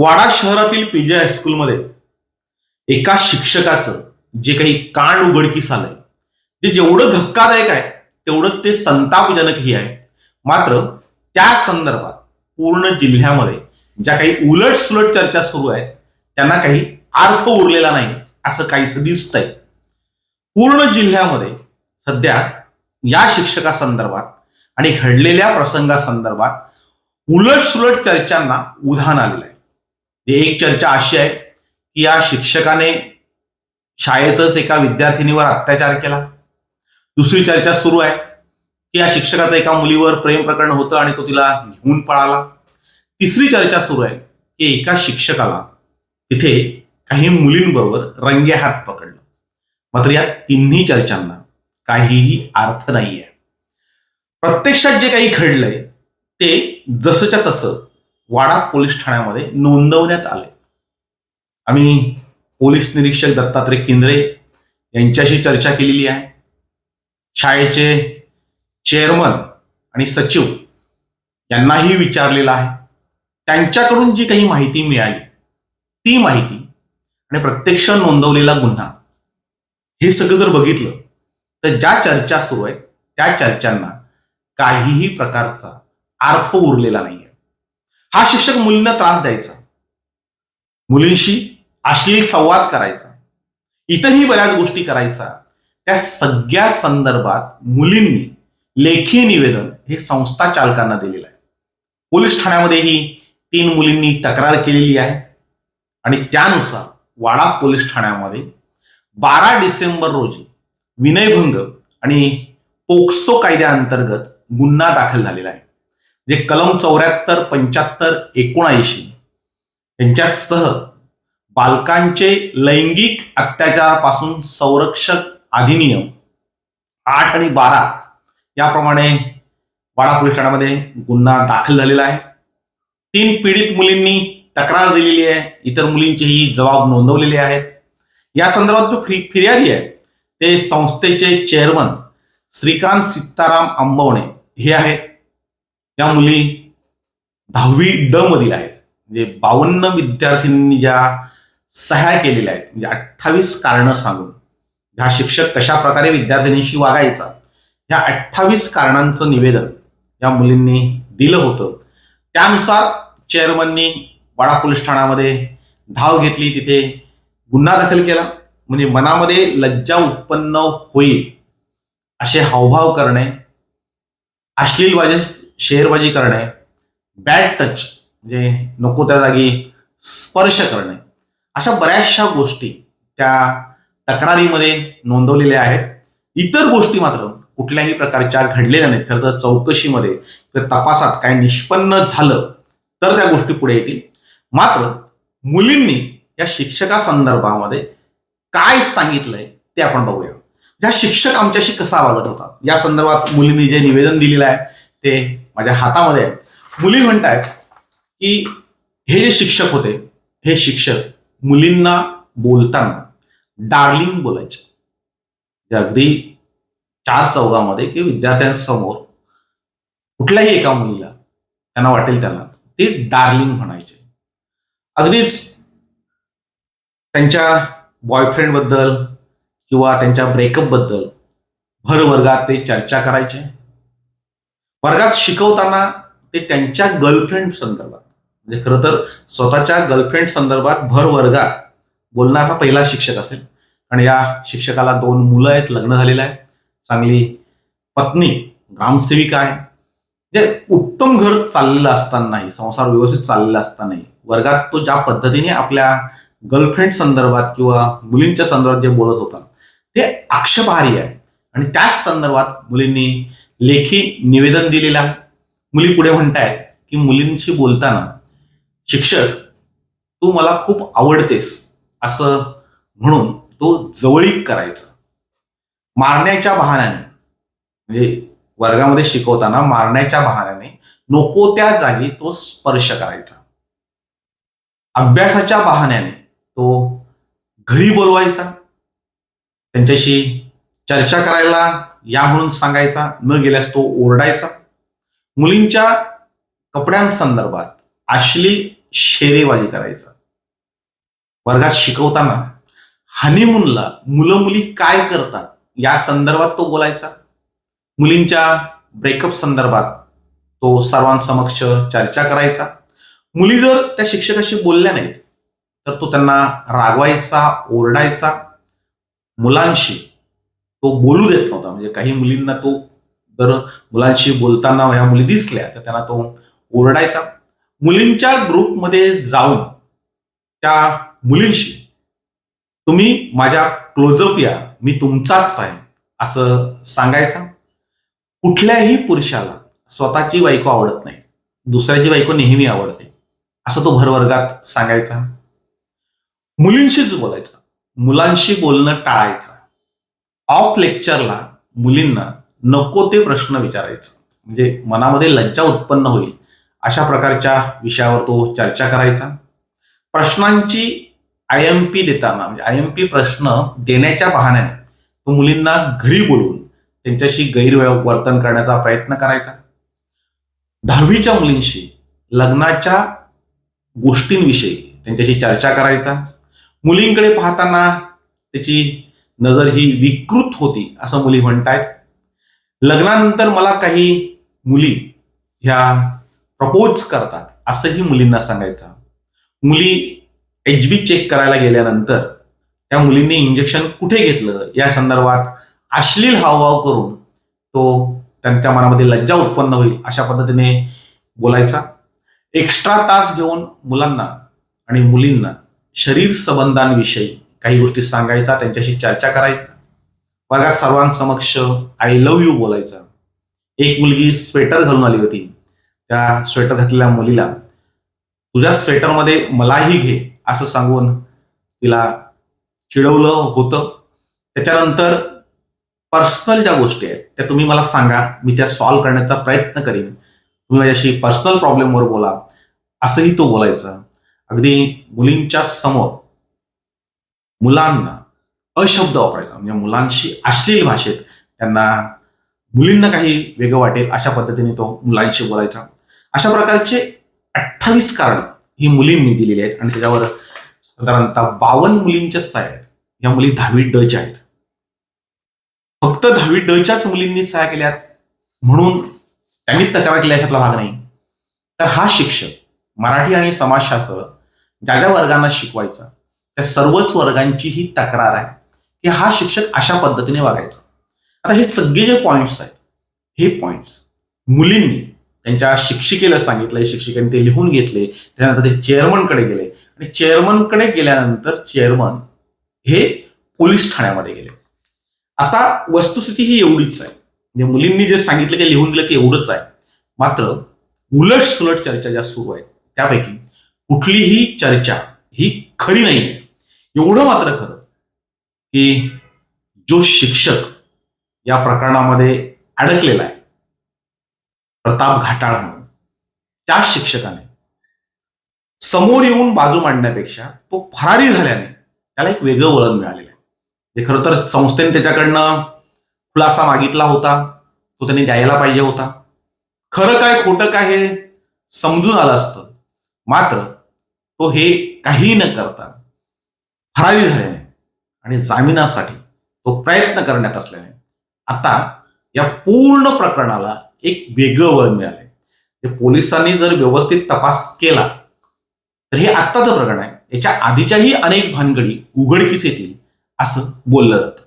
वाडा शहरातील पीजे हायस्कूलमध्ये एका शिक्षकाचं जे काही कान उघडकीस आलंय जे जेवढं धक्कादायक आहे तेवढं ते संतापजनकही आहे. मात्र त्या संदर्भात पूर्ण जिल्ह्यामध्ये ज्या काही उलट सुलट चर्चा सुरू आहेत त्यांना काही अर्थ उरलेला नाही असं काहीच दिसतंय. पूर्ण जिल्ह्यामध्ये सध्या या शिक्षकासंदर्भात आणि घडलेल्या प्रसंगासंदर्भात उलट सुलट चर्चांना उधाण आलेलं आहे. एक चर्चा अशी आहे की या शिक्षकाने शाळेतच एका विद्यार्थिनीवर अत्याचार केला. दुसरी चर्चा सुरू आहे की या शिक्षकाचं एका मुलीवर प्रेम प्रकरण होतं आणि तो तिला घेऊन पळाला. तिसरी चर्चा सुरू आहे की एका शिक्षकाला तिथे काही मुलींबरोबर रंगे हात पकडलं. मात्र या तिन्ही चर्चांना काहीही अर्थ नाहीये. प्रत्यक्षात जे काही घडलंय ते जसंच्या तसं वाडा पोलीस ठाण्यामध्ये नोंदवण्यात आले. आम्ही पोलीस निरीक्षक दत्तात्रय केंद्रे यांच्याशी चर्चा केलेली आहे. शाळेचे चेअरमन आणि सचिव यांनाही विचारलेलं आहे. त्यांच्याकडून जी काही माहिती मिळाली ती माहिती आणि प्रत्यक्ष नोंदवलेला गुन्हा हे सगळं जर बघितलं तर ज्या चर्चा सुरू आहेत त्या चर्चांना काहीही प्रकारचा अर्थ उरलेला नाहीये. हा शिक्षक मुलींना त्रास द्यायचा. मुलींशी अश्लील संवाद करायचा. इतरही बऱ्याच गोष्टी करायचा. त्या सगळ्या संदर्भात मुलींनी लेखी निवेदन हे संस्था चालकांना दिलेलं आहे. पोलीस ठाण्यामध्येही तीन मुलींनी तक्रार केलेली आहे. आणि त्यानुसार वाडा पोलीस ठाण्यामध्ये बारा डिसेंबर रोजी विनयभंग आणि पोक्सो कायद्याअंतर्गत गुन्हा दाखल झालेला आहे. जे कलम चौऱ्याहत्तर पंच्याहत्तर एकोणऐंशी यांच्यासह बालकांचे लैंगिक अत्याचारापासून संरक्षक अधिनियम आठ आणि बारा याप्रमाणे वाडा पोलीस ठाण्यामध्ये गुन्हा दाखल झालेला आहे. तीन पीडित मुलींनी तक्रार दिलेली आहे. इतर मुलींचेही जबाब नोंदवलेले आहेत. या संदर्भात जो फि- फिर्यादी आहे ते संस्थेचे चेअरमन श्रीकांत सीताराम आंबवणे हे आहेत. या मुली दहावी ड मधील आहेत. म्हणजे बावन्न विद्यार्थ्यांनी ज्या सह्या केलेल्या आहेत म्हणजे अठ्ठावीस कारणं सांगून हा शिक्षक कशा प्रकारे विद्यार्थ्यांशी वागायचा ह्या अठ्ठावीस कारणांचं निवेदन या मुलींनी दिलं होतं. त्यानुसार चेअरमननी वाडा पोलीस ठाण्यामध्ये धाव घेतली तिथे गुन्हा दाखल केला. म्हणजे मनामध्ये लज्जा उत्पन्न होईल असे हावभाव करणे अश्लीलबाजी शेअरबाजी करणे बॅड टच म्हणजे नको त्या जागी स्पर्श करणे. अशा बऱ्याचशा गोष्टी त्या तक्रारीमध्ये नोंदवलेल्या आहेत. इतर गोष्टी मात्र कुठल्याही प्रकारच्या घडलेल्या नाहीत. खरं तर चौकशीमध्ये किंवा तपासात काय निष्पन्न झालं तर त्या गोष्टी पुढे येतील. मात्र मुलींनी या शिक्षकासंदर्भामध्ये काय सांगितलंय ते आपण बघूया. ज्या शिक्षक आमच्याशी कसा वागत होता? या संदर्भात मुलींनी जे निवेदन दिलेलं आहे ते माझ्या हातामध्ये आहेत. मुली म्हणतायत की हे जे शिक्षक होते हे शिक्षक मुलींना बोलताना डार्लिंग बोलायचे. जे अगदी चार चौघामध्ये की विद्यार्थ्यांसमोर कुठल्याही एका मुलीला त्यांना वाटेल त्यांना ते डार्लिंग म्हणायचे. अगदीच त्यांच्या बॉयफ्रेंडबद्दल किंवा त्यांच्या ब्रेकअपबद्दल भर वर्गात ते चर्चा करायचे. वर्गात शिकवताना ते त्यांच्या गर्लफ्रेंड संदर्भात. म्हणजे खरं तर स्वतःच्या गर्लफ्रेंड संदर्भात भर वर्गात बोलणारा पहिला शिक्षक असेल. आणि या शिक्षकाला दोन मुलं आहेत लग्न झालेलं आहे. चांगली पत्नी ग्रामसेविका आहे. जे उत्तम घर चाललेलं असतानाही संसार व्यवस्थित चाललेला असतानाही वर्गात तो ज्या पद्धतीने आपल्या गर्लफ्रेंड संदर्भात किंवा मुलींच्या संदर्भात जे बोलत होता ते आक्षेपार्ह आहे. आणि त्याच संदर्भात मुलींनी लेखी निवेदन दिलेलं. आहे मुली पुढे म्हणतायत की मुलींशी बोलताना शिक्षक तू मला खूप आवडतेस असं म्हणून तो जवळीक करायचा. मारण्याच्या बहाण्याने म्हणजे वर्गामध्ये शिकवताना मारण्याच्या बहाण्याने नको त्या जागी तो स्पर्श करायचा. अभ्यासाच्या बहाण्याने तो घरी बोलवायचा. त्यांच्याशी चर्चा करायला या म्हणून सांगायचा न गेल्यास तो ओरडायचा. मुलींच्या कपड्यांसंदर्भात अश्लील शेरेबाजी करायचा. वर्गात शिकवताना हनीमूनला मुलं मुली काय करतात या संदर्भात तो बोलायचा. मुलींच्या ब्रेकअप संदर्भात तो सर्वांसमक्ष चर्चा करायचा. मुली जर त्या शिक्षकाशी बोलल्या नाहीत तर तो त्यांना रागवायचा ओरडायचा. मुलांशी तो बोलू देत नव्हता. म्हणजे काही मुलींना तो जर मुलांशी बोलताना ह्या मुली दिसल्या तर त्यांना तो ओरडायचा. मुलींच्या ग्रुपमध्ये जाऊन त्या मुलींशी तुम्ही माझ्या क्लोजअप या मी तुमचाच आहे असं सांगायचा. कुठल्याही पुरुषाला स्वतःची बायको आवडत नाही. दुसऱ्याची बायको नेहमी आवडते. असं तो भरवर्गात सांगायचा. मुलींशीच बोलायचा. मुलांशी बोलणं टाळायचं. ऑफ लेक्चरला मुलींना नको ते प्रश्न विचारायचा. म्हणजे मनामध्ये लज्जा उत्पन्न होईल. अशा प्रकारच्या विषयावर तो चर्चा करायचा. प्रश्नांची आय एम पी देताना म्हणजे आय एम पी प्रश्न देण्याच्या बहाण्याने तो मुलींना घरी बोलून त्यांच्याशी गैरवर्तन करण्याचा प्रयत्न करायचा. दहावीच्या मुलींशी लग्नाच्या गोष्टींविषयी त्यांच्याशी चर्चा करायचा. मुलींकडे पाहताना त्याची नजर ही विकृत होती असं मुली म्हणतायत. लग्नानंतर मला काही मुली ह्या प्रपोज करतात असंही मुलींना सांगायचं. मुली एच बी चेक करायला गेल्यानंतर त्या मुलींनी इंजेक्शन कुठे घेतलं? या संदर्भात अश्लील हावभाव करून तो त्यांच्या मनामध्ये लज्जा उत्पन्न होईल अशा पद्धतीने बोलायचा. एक्स्ट्रा तास घेऊन मुलांना आणि मुलींना शरीर संबंधांविषयी काही गोष्टी सांगायचा त्यांच्याशी चर्चा करायचा. वर्गात सर्वांसमक्ष आय लव्ह यू बोलायचा. एक मुलगी स्वेटर घालून आली होती. त्या स्वेटर घातलेल्या मुलीला तुझ्या स्वेटरमध्ये मलाही घे असं सांगून तिला चिडवलं होतं. त्याच्यानंतर पर्सनल ज्या गोष्टी आहेत त्या तुम्ही मला सांगा. मी त्या सॉल्व्ह करण्याचा प्रयत्न करीन. तुम्ही माझ्याशी पर्सनल प्रॉब्लेमवर बोला. असंही तो बोलायचा. अगदी मुलींच्या समोर मुलांना अशब्द वापरायचा. म्हणजे मुलांशी अश्लील भाषेत त्यांना मुलींना काही वेगळं वाटेल अशा पद्धतीने तो मुलांशी बोलायचा. अशा प्रकारचे अठ्ठावीस कारण ही मुलींनी दिलेली आहेत. आणि त्याच्यावर साधारणतः बावन्न मुलींच्या सह्या आहेत. या मुली दहावी डच्या आहेत. फक्त दहावी डच्याच मुलींनी सह्या केल्यात. म्हणून त्यांनी तक्रार केल्या याच्यातला भाग नाही. तर हा शिक्षक मराठी आणि समाजशास्त्र ज्या ज्या वर्गांना शिकवायचा त्या सर्वच वर्गांची ही तक्रार आहे. की हा शिक्षक अशा पद्धतीने वागायचा. आता हे सगळे जे पॉईंट्स आहेत हे पॉईंट्स मुलींनी त्यांच्या शिक्षिकेला सांगितलं शिक्षिकेने ते लिहून घेतले त्यानंतर ते चेअरमनकडे गेले. आणि चेअरमनकडे गेल्यानंतर चेअरमन हे पोलीस ठाण्यामध्ये गेले. आता वस्तुस्थिती ही एवढीच आहे. म्हणजे मुलींनी जे सांगितलं की लिहून दिलं ते एवढंच आहे. मात्र उलट सुलट चर्चा ज्या सुरू आहेत त्यापैकी कुठलीही चर्चा ही खरी नाही आहे एवढं मात्र खरं की जो शिक्षक या प्रकरणामध्ये अडकलेला आहे प्रताप घाटाळ म्हणून त्या शिक्षकाने समोर येऊन बाजू मांडण्यापेक्षा तो फरारी झाल्याने त्याला एक वेगळं वळण मिळालेलं आहे. जे खरं तर संस्थेने त्याच्याकडनं खुलासा मागितला होता तो त्यांनी द्यायला पाहिजे होता. खरं काय खोटं काय हे समजून आलं असतं. मात्र तो हे काही न करता फरारी झाल्याने आणि जामिनासाठी तो प्रयत्न करण्यात असल्याने आता या पूर्ण प्रकरणाला एक वेगळं वळण मिळालंय. ते पोलिसांनी जर व्यवस्थित तपास केला तर हे आत्ताचं प्रकरण आहे. याच्या आधीच्याही अनेक भानगडी उघडकीस येतील असं बोललं जातं.